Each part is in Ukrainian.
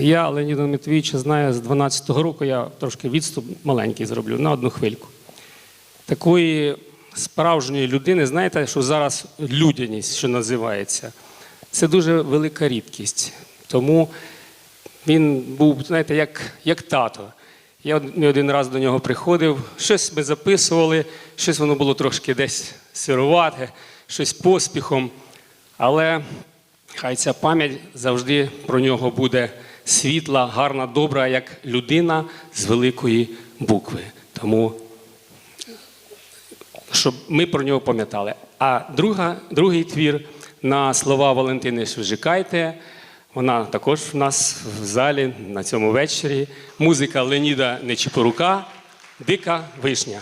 Я Леоніда Матвійовича знаю з 12-го року, я трошки відступ маленький зроблю на одну хвильку. Такої справжньої людини, знаєте, що зараз людяність, що називається, це дуже велика рідкість. Тому він був, знаєте, як, як тато. Я не один раз до нього приходив, щось ми записували, щось воно було трошки десь сирувате, щось поспіхом. Але хай ця пам'ять завжди про нього буде світла, гарна, добра, як людина з великої букви. Тому щоб ми про нього пам'ятали. А друга, другий твір на слова Валентини Швижикайте. Вона також в нас в залі на цьому вечорі. Музика Леніда Нечіпорука, Дика вишня.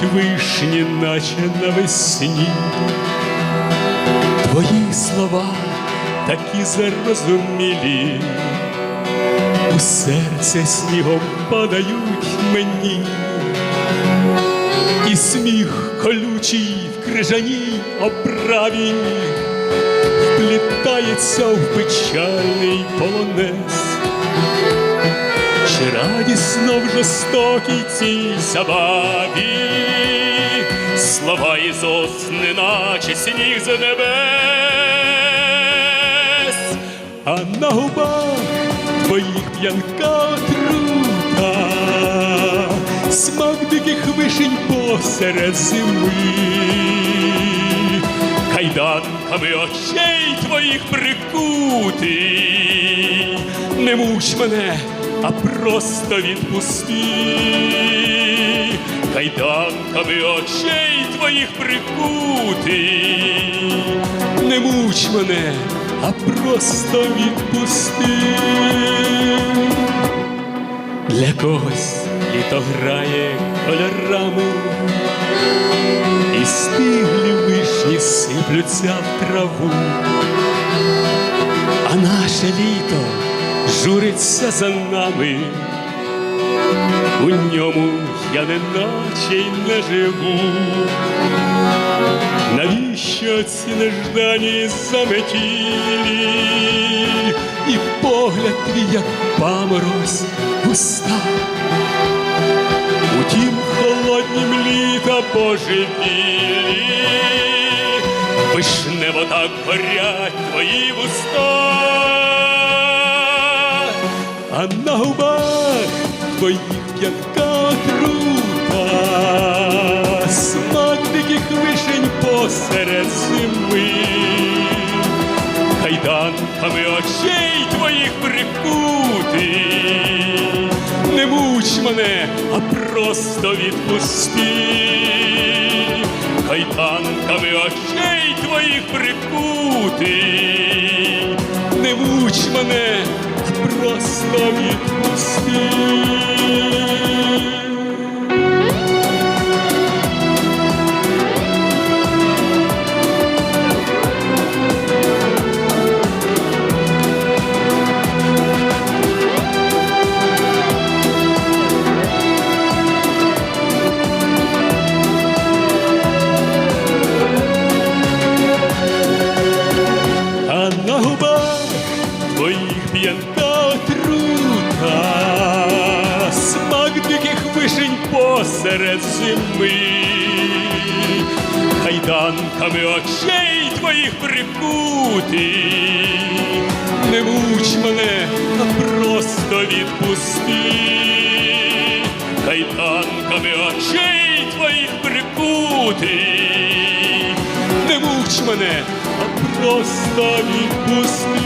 Біліють вишні, наче навесні. Твої слова такі зарозумілі, у серце снігом падають мені, і сміх колючий в крижаній оправі вплітається в печальний полонез. Радісно в жорстокій цій забаві слова із уст, неначе сніг з небес, а на губах твоїх п'янка отрута, смак диких вишень посеред зими. Кайданками очей твоїх прикутий. Не муч мене, а просто відпусти. Кайданками очей твоїх прикутий. Не муч мене, а просто відпусти. Для когось літо грає кольорами. І стиглі вишні сиплються в траву, а наше літо журиться за нами, у ньому я неначе й не живу. Навіщо ці неждані заметілі, і погляд твій, як паморозь густа, у тім холоднім літа божевілі, вишнево так горять твої вуста, а на губах твоїх п'янка отрута, смак диких вишень посеред зими кайданками очей твоїх прикути. Не муч мене, а просто відпусти. Кайданками очей твоїх прикути. Не муч мене, просто відпусти. Вишень посеред зими, кайданками очей твоїх прикути, не муч мене, а просто відпусти, кайданками очей твоїх прикути не муч мене, а просто відпусти.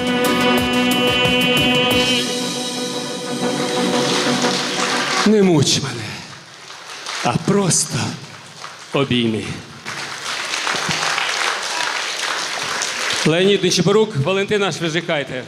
Не муч мене, а просто обійми. Леонід Нечипорук, Валентина Швежикайте.